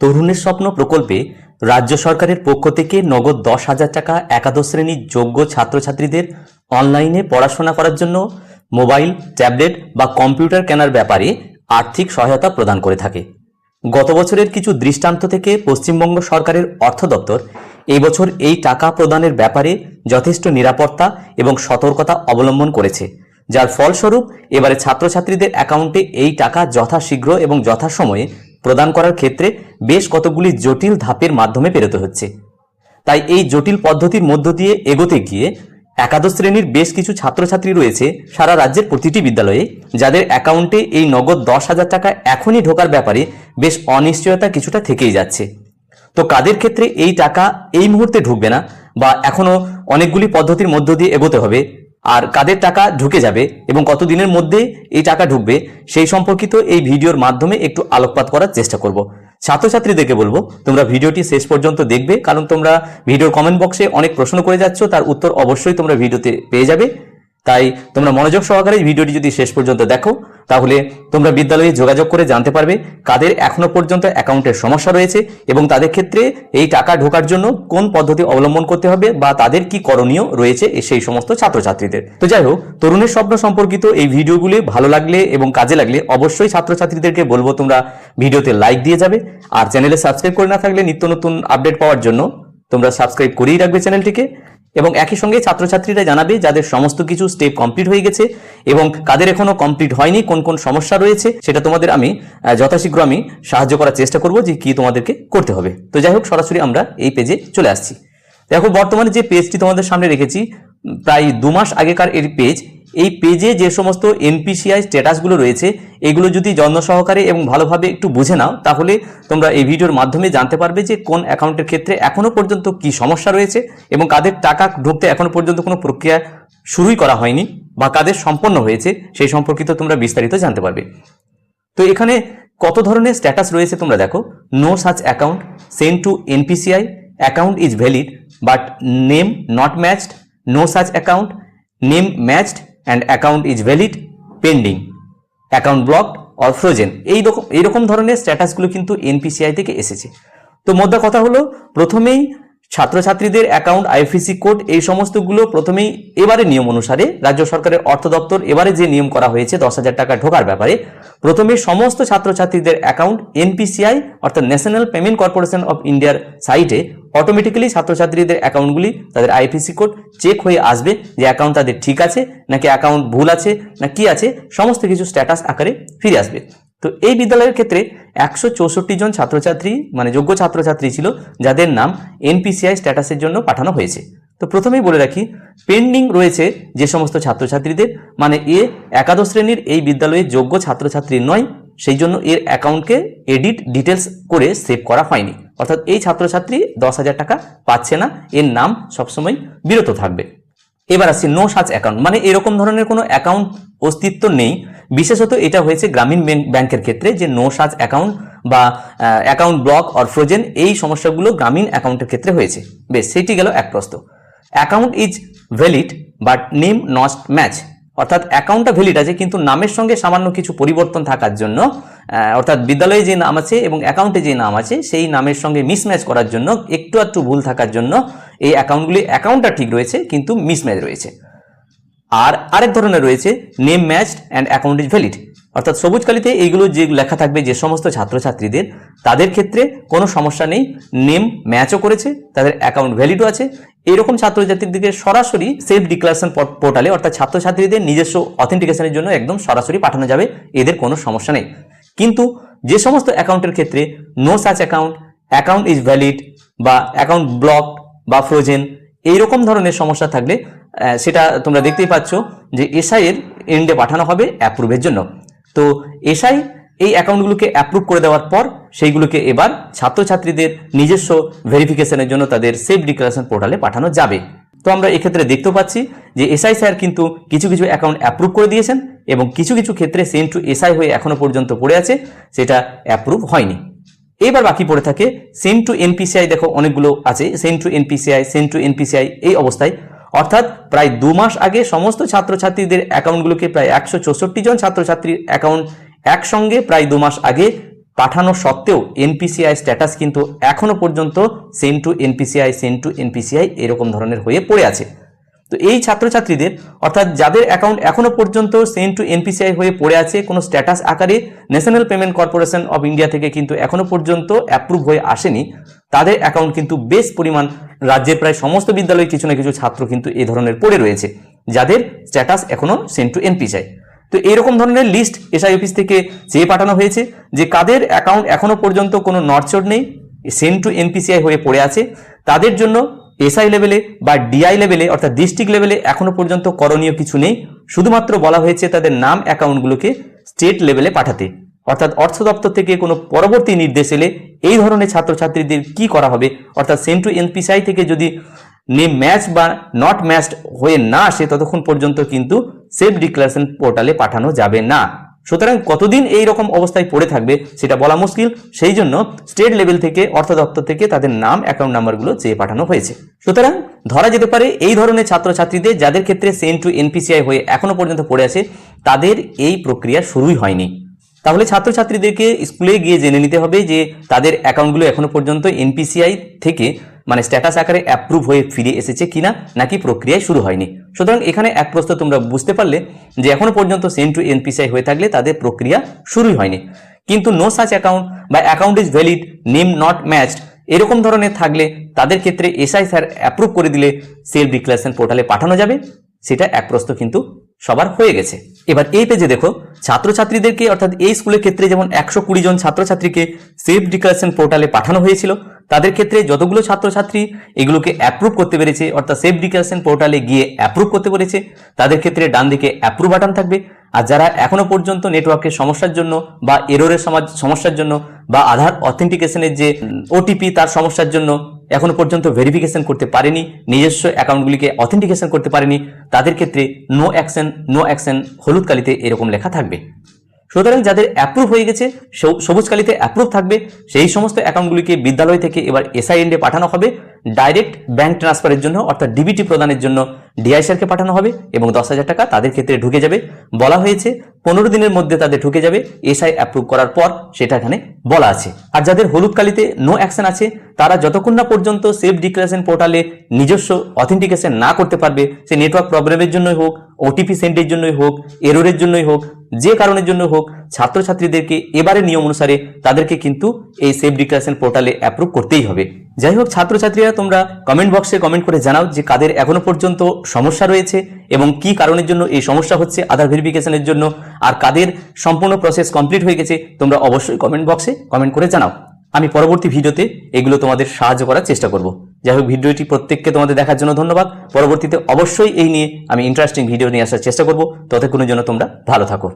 তরুণের স্বপ্ন প্রকল্পে রাজ্য সরকারের পক্ষ থেকে নগদ দশ হাজার টাকা একাদশ শ্রেণির যোগ্য ছাত্রছাত্রীদের অনলাইনে পড়াশোনা করার জন্য মোবাইল, ট্যাবলেট বা কম্পিউটার কেনার ব্যাপারে আর্থিক সহায়তা প্রদান করে থাকে। গত বছরের কিছু দৃষ্টান্ত থেকে পশ্চিমবঙ্গ সরকারের অর্থ দপ্তর এই বছর এই টাকা প্রদানের ব্যাপারে যথেষ্ট নিরাপত্তা এবং সতর্কতা অবলম্বন করেছে। যার ফলস্বরূপ এবারে ছাত্রছাত্রীদের অ্যাকাউন্টে এই টাকা যথাশীঘ্র এবং যথাসময়ে প্রদান করার ক্ষেত্রে বেশ কতগুলি জটিল ধাপের মাধ্যমে পেরোতে হচ্ছে। তাই এই জটিল পদ্ধতির মধ্য দিয়ে এগোতে গিয়ে একাদশ শ্রেণির বেশ কিছু ছাত্রছাত্রী রয়েছে সারা রাজ্যের প্রতিটি বিদ্যালয়ে, যাদের অ্যাকাউন্টে এই নগদ দশ হাজার টাকা এখনই ঢোকার ব্যাপারে বেশ অনিশ্চয়তা কিছুটা থেকেই যাচ্ছে। তো কাদের ক্ষেত্রে এই টাকা এই মুহূর্তে ঢুকবে না বা এখনও অনেকগুলি পদ্ধতির মধ্য দিয়ে এগোতে হবে? আর কাদের টাকা ঢুকে যাবে এবং কতদিনের মধ্যে এই টাকা ঢুকবে, সেই সম্পর্কিত এই ভিডিওর মাধ্যমে একটু আলোকপাত করার চেষ্টা করব। ছাত্রছাত্রীদেরকে বলব, তোমরা ভিডিওটি শেষ পর্যন্ত দেখবে, কারণ তোমরা ভিডিওর কমেন্ট বক্সে অনেক প্রশ্ন করে যাচ্ছ, তার উত্তর অবশ্যই তোমরা ভিডিওতে পেয়ে যাবে। তাই তোমরা মনোযোগ সহকারে ভিডিওটি যদি শেষ পর্যন্ত দেখো তাহলে তোমরা বিদ্যালয়ে যোগাযোগ করে জানতে পারবে কাদের এখনও পর্যন্ত অ্যাকাউন্টের সমস্যা রয়েছে এবং তাদের ক্ষেত্রে এই টাকা ঢোকার জন্য কোন পদ্ধতি অবলম্বন করতে হবে বা তাদের কি করণীয় রয়েছে সেই সমস্ত ছাত্রছাত্রীদের। তো যাই হোক, তরুণের স্বপ্ন সম্পর্কিত এই ভিডিওগুলি ভালো লাগলে এবং কাজে লাগলে অবশ্যই ছাত্রছাত্রীদেরকে বলব তোমরা ভিডিওতে লাইক দিয়ে যাবে। আর চ্যানেলে সাবস্ক্রাইব করে না থাকলে নিত্য নতুন আপডেট পাওয়ার জন্য তোমরা সাবস্ক্রাইব করেই রাখবে চ্যানেলটিকে। এবং একই সঙ্গে ছাত্রছাত্রীরা জানাবে যাদের সমস্ত কিছু স্টেপ কমপ্লিট হয়ে গেছে এবং কাদের এখনও কমপ্লিট হয়নি, কোন কোন সমস্যা রয়েছে, সেটা তোমাদের আমি যথাশীঘ্র আমি সাহায্য করার চেষ্টা করব যে কি তোমাদেরকে করতে হবে। তো যাই হোক, সরাসরি আমরা এই পেজে চলে আসছি। দেখো, বর্তমানে যে পেজটি তোমাদের সামনে রেখেছি প্রায় দু মাস আগেকার এর পেজ এই পেজে যে সমস্ত এনপিসিআই স্ট্যাটাসগুলো রয়েছে, এগুলো যদি যত্ন সহকারে এবং ভালোভাবে একটু বুঝে নাও, তাহলে তোমরা এই ভিডিওর মাধ্যমে জানতে পারবে যে কোন অ্যাকাউন্টের ক্ষেত্রে এখনও পর্যন্ত কি সমস্যা রয়েছে এবং কাদের টাকা ঢুকতে এখনও পর্যন্ত কোনো প্রক্রিয়া শুরুই করা হয়নি বা কাদের সম্পন্ন হয়েছে, সেই সম্পর্কিত তোমরা বিস্তারিত জানতে পারবে। তো এখানে কত ধরনের স্ট্যাটাস রয়েছে তোমরা দেখো। No such account send to NPCI account is valid but name not matched no such account name matched and account is valid pending account blocked or frozen এই রকম এইরকম ধরনের স্ট্যাটাসগুলো কিন্তু এনপিসিআই থেকে এসেছে। তো মোদ্দা কথা হলো, প্রথমেই ছাত্রছাত্রীদের অ্যাকাউন্ট আইএফএসি কোড এই সমস্তগুলো প্রথমেই এবারে নিয়ম অনুসারে রাজ্য সরকারের অর্থ দপ্তর এবারে যে নিয়ম করা হয়েছে, দশ হাজার টাকা ঢোকার ব্যাপারে, প্রথমে সমস্ত ছাত্রছাত্রীদের অ্যাকাউন্ট এনপিসিআই অর্থাৎ ন্যাশনাল পেমেন্ট কর্পোরেশন অফ ইন্ডিয়ার সাইটে অটোমেটিক্যালি ছাত্রছাত্রীদের অ্যাকাউন্টগুলি তাদের আইএফএসি কোড চেক হয়ে আসবে যে অ্যাকাউন্ট তাদের ঠিক আছে, নাকি অ্যাকাউন্ট ভুল আছে, না কি আছে, সমস্ত কিছু স্ট্যাটাস আকারে ফিরে আসবে। তো এই বিদ্যালয়ের ক্ষেত্রে একশো চৌষট্টি জন ছাত্রছাত্রী মানে যোগ্য ছাত্রছাত্রী ছিল, যাদের নাম এনপিসিআই স্ট্যাটাসের জন্য পাঠানো হয়েছে। তো প্রথমেই বলে রাখি পেন্ডিং রয়েছে যে সমস্ত ছাত্রছাত্রীদের মানে এ একাদশ শ্রেণির এই বিদ্যালয়ের যোগ্য ছাত্রছাত্রী নয়, সেই জন্য এর অ্যাকাউন্টকে এডিট ডিটেলস করে সেভ করা হয়নি। অর্থাৎ এই ছাত্রছাত্রী দশ হাজার টাকা পাচ্ছে না, এর নাম সবসময় বিরত থাকবে। এবার আসছি নো সাচ অ্যাকাউন্ট মানে এরকম ধরনের কোনো অ্যাকাউন্ট অস্তিত্ব নেই। বিশেষত এটা হয়েছে গ্রামীণ ব্যাংক- ব্যাংকের ক্ষেত্রে যে নো সাচ অ্যাকাউন্ট বা অ্যাকাউন্ট ব্লক অর ফ্রোজেন এই সমস্যাগুলো গ্রামীণ অ্যাকাউন্টের ক্ষেত্রে হয়েছে। বেশ, সেটি গেল এক প্রস্ত account is valid but name not match অর্থাৎ অ্যাকাউন্টটা ভ্যালিড আছে, কিন্তু নামের সঙ্গে সামান্য কিছু পরিবর্তন থাকার জন্য অর্থাৎ বিদ্যালয়ে যে নাম আছে এবং অ্যাকাউন্টে যে নাম আছে, সেই নামের সঙ্গে মিসম্যাচ করার জন্য, একটু একটু ভুল থাকার জন্য এই অ্যাকাউন্টগুলি অ্যাকাউন্টটা ঠিক রয়েছে, কিন্তু মিসম্যাচ রয়েছে। আর আরেক ধরনের রয়েছে name matched and account is valid অর্থাৎ সবুজ কালিতে এইগুলো যে লেখা থাকবে, যে সমস্ত ছাত্রছাত্রীদের, তাদের ক্ষেত্রে কোনো সমস্যা নেই। নেম ম্যাচও করেছে, তাদের অ্যাকাউন্ট ভ্যালিডও আছে। এরকম ছাত্রছাত্রীদেরকে সরাসরি সেলফ ডিক্লারেশন পোর্টালে অর্থাৎ ছাত্রছাত্রীদের নিজস্ব অথেন্টিকেশনের জন্য একদম সরাসরি পাঠানো যাবে, এদের কোনো সমস্যা নেই। কিন্তু যে সমস্ত অ্যাকাউন্টের ক্ষেত্রে no such account account is valid বা অ্যাকাউন্ট ব্লক বা ফ্রোজেন এইরকম ধরনের সমস্যা থাকলে সেটা তোমরা দেখতেই পাচ্ছ যে এসআই এর এন্ডে পাঠানো হবে অ্যাপ্রুভের জন্য। তো এসআই এই অ্যাকাউন্টগুলোকে অ্যাপ্রুভ করে দেওয়ার পর, সেইগুলোকে এবার ছাত্রছাত্রীদের নিজস্ব ভেরিফিকেশনের জন্য তাদের সেফ ডিক্লারেশন পোর্টালে পাঠানো যাবে। তো আমরা এক্ষেত্রে দেখতে পাচ্ছি যে এসআই স্যার কিন্তু কিছু কিছু অ্যাকাউন্ট অ্যাপ্রুভ করে দিয়েছেন এবং কিছু কিছু ক্ষেত্রে সেন্ট টু এসআই হয়ে এখনও পর্যন্ত পড়ে আছে, সেটা অ্যাপ্রুভ হয়নি। এবার বাকি পড়ে থাকে সেন্ট টু এনপিসিআই দেখো অনেকগুলো আছে sent to NPCI sent to NPCI এই অবস্থায়। অর্থাৎ প্রায় দু মাস আগে সমস্ত ছাত্রছাত্রীদের অ্যাকাউন্টগুলোকে প্রায় একশো চৌষট্টি জন ছাত্রছাত্রীর অ্যাকাউন্ট একসঙ্গে প্রায় দু মাস আগে পাঠানো সত্ত্বেও এনপিসিআই স্ট্যাটাস কিন্তু এখনও পর্যন্ত sent to NPCI sent to NPCI এরকম ধরনের হয়ে পড়ে আছে। তো এই ছাত্রছাত্রীদের, অর্থাৎ যাদের অ্যাকাউন্ট এখনও পর্যন্ত সেন টু এনপিসিআই হয়ে পড়ে আছে, কোনো স্ট্যাটাস আকারে national payment corporation of India থেকে কিন্তু এখনও পর্যন্ত অ্যাপ্রুভ হয়ে আসেনি। তাদের অ্যাকাউন্ট কিন্তু বেশ পরিমাণ রাজ্যের প্রায় সমস্ত বিদ্যালয়ে কিছু না কিছু ছাত্র কিন্তু এ ধরনের পড়ে রয়েছে, যাদের স্ট্যাটাস এখনও সেন টু এনপিসিআই তো এরকম ধরনের লিস্ট এসআই অফিস থেকে চেয়ে পাঠানো হয়েছে যে কাদের অ্যাকাউন্ট এখনও পর্যন্ত কোনো নটচট নেই সেন টু এনপিসিআই হয়ে পড়ে আছে। তাদের জন্য এসআই লেভেলে বা ডিআই লেভেলে, অর্থাৎ ডিস্ট্রিক্ট লেভেলে এখনও পর্যন্ত করণীয় কিছু নেই। শুধুমাত্র বলা হয়েছে তাদের নাম অ্যাকাউন্টগুলোকে স্টেট লেভেলে পাঠাতে। অর্থাৎ অর্থ দপ্তর থেকে কোনো পরবর্তী নির্দেশ এলে এই ধরনের ছাত্রছাত্রীদের কি করা হবে? অর্থাৎ সেন টু এনপিসিআই থেকে যদি নেম ম্যাচ বা নট ম্যাচড হয়ে না আসে, ততক্ষণ পর্যন্ত কিন্তু সেলফ ডিক্লারেশন পোর্টালে পাঠানো যাবে না। সুতরাং কতদিন এই রকম অবস্থায় পড়ে থাকবে সেটা বলা মুশকিল। সেই জন্য স্টেট লেভেল থেকে, অর্থ দপ্তর থেকে তাদের নাম অ্যাকাউন্ট নাম্বারগুলো চেয়ে পাঠানো হয়েছে। সুতরাং ধরা যেতে পারে এই ধরনের ছাত্রছাত্রীদের যাদের ক্ষেত্রে সেন টু এনপিসিআই হয়ে এখনও পর্যন্ত পড়ে আছে, তাদের এই প্রক্রিয়া শুরুই হয়নি। তাহলে ছাত্রছাত্রীদেরকে স্কুলে গিয়ে জেনে নিতে হবে যে তাদের অ্যাকাউন্টগুলো এখনও পর্যন্ত এনপিসিআই থেকে মানে স্ট্যাটাস আকারে অ্যাপ্রুভ হয়ে ফিরে এসেছে কিনা নাকি প্রক্রিয়ায় শুরু হয়নি। সুতরাং এখানে এক প্রশ্ন তোমরা বুঝতে পারলে যে এখনও পর্যন্ত সেন টু এনপিসিআই হয়ে থাকলে তাদের প্রক্রিয়া শুরুই হয়নি। কিন্তু নো সাচ অ্যাকাউন্ট বা account is valid name not matched এরকম ধরনের থাকলে তাদের ক্ষেত্রে এসআই স্যার অ্যাপ্রুভ করে দিলে সেলফ ডিক্লারেশন পোর্টালে পাঠানো যাবে। সেটা এক প্রশ্ন কিন্তু সবার হয়ে গেছে। এবার এই পেজে দেখো, ছাত্রছাত্রীদেরকে, অর্থাৎ এই স্কুলের ক্ষেত্রে যেমন একশো কুড়ি জন ছাত্রছাত্রীকে সেফ ডিক্লারেশন পোর্টালে পাঠানো হয়েছিল, তাদের ক্ষেত্রে যতগুলো ছাত্রছাত্রী এগুলোকে অ্যাপ্রুভ করতে পেরেছে, অর্থাৎ সেফ ডিক্লারেশন পোর্টালে গিয়ে অ্যাপ্রুভ করতে পেরেছে, তাদের ক্ষেত্রে ডান দিকে অ্যাপ্রুভ বাটন থাকবে। আর যারা এখনও পর্যন্ত নেটওয়ার্কের সমস্যার জন্য বা এরোরের সমস্যার জন্য বা আধার অথেন্টিকেশনের যে ওটিপি তার সমস্যার জন্য এখনও পর্যন্ত ভেরিফিকেশন করতে পারেনি, নিজস্ব অ্যাকাউন্টগুলিকে অথেন্টিকেশন করতে পারেনি, তাদের ক্ষেত্রে নো অ্যাকশন নো অ্যাকশন হলুদ কালিতে এরকম লেখা থাকবে। সুতরাং যাদের অ্যাপ্রুভ হয়ে গেছে সবুজ কালিতে অ্যাপ্রুভ থাকবে, সেই সমস্ত অ্যাকাউন্টগুলিকে বিদ্যালয় থেকে এবার এসআইএনডে পাঠানো হবে ডাইরেক্ট ব্যাংক ট্রান্সফারের জন্য, অর্থাৎ ডিবিটি প্রদানের জন্য ডিআইসিআরকে পাঠানো হবে এবং দশ হাজার টাকা তাদের ক্ষেত্রে ঢুকে যাবে। বলা হয়েছে পনেরো দিনের মধ্যে তাদের ঢুকে যাবে। এসআই অ্যাপ্রুভ করার পর সেটা এখানে বলা আছে। আর যাদের হলুদ কালিতে নো অ্যাকশন আছে, তারা যতক্ষণ না পর্যন্ত সেফ ডিক্লারেশন পোর্টালে নিজস্ব অথেন্টিকেশন না করতে পারবে, সে নেটওয়ার্ক প্রবলেমের জন্যই হোক ওটিপি সেন্ডের জন্যই হোক এরোরের জন্যই হোক, যে কারণের জন্য হোক, ছাত্রছাত্রীদেরকে এবারে নিয়ম অনুসারে তাদেরকে কিন্তু এই সেফ ডিক্লারেশন পোর্টালে অ্যাপ্রুভ করতেই হবে। যাই হোক ছাত্রছাত্রীরা, তোমরা কমেন্ট বক্সে কমেন্ট করে জানাও যে কাদের এখনও পর্যন্ত সমস্যা রয়েছে এবং কি কারণের জন্য এই সমস্যা হচ্ছে আধার ভেরিফিকেশনের জন্য আর কাদের সম্পূর্ণ প্রসেস কমপ্লিট হয়ে গেছে, তোমরা অবশ্যই কমেন্ট বক্সে কমেন্ট করে জানাও। আমি পরবর্তী ভিডিওতে এগুলো তোমাদের সাহায্য করার চেষ্টা করব। যাই হোক ভিডিওটি প্রত্যেককে তোমাদের দেখার জন্য ধন্যবাদ। পরবর্তীতে অবশ্যই এই নিয়ে আমি ইন্টারেস্টিং ভিডিও নিয়ে আসার চেষ্টা করব। ততক্ষণের জন্য তোমরা ভালো থাকো।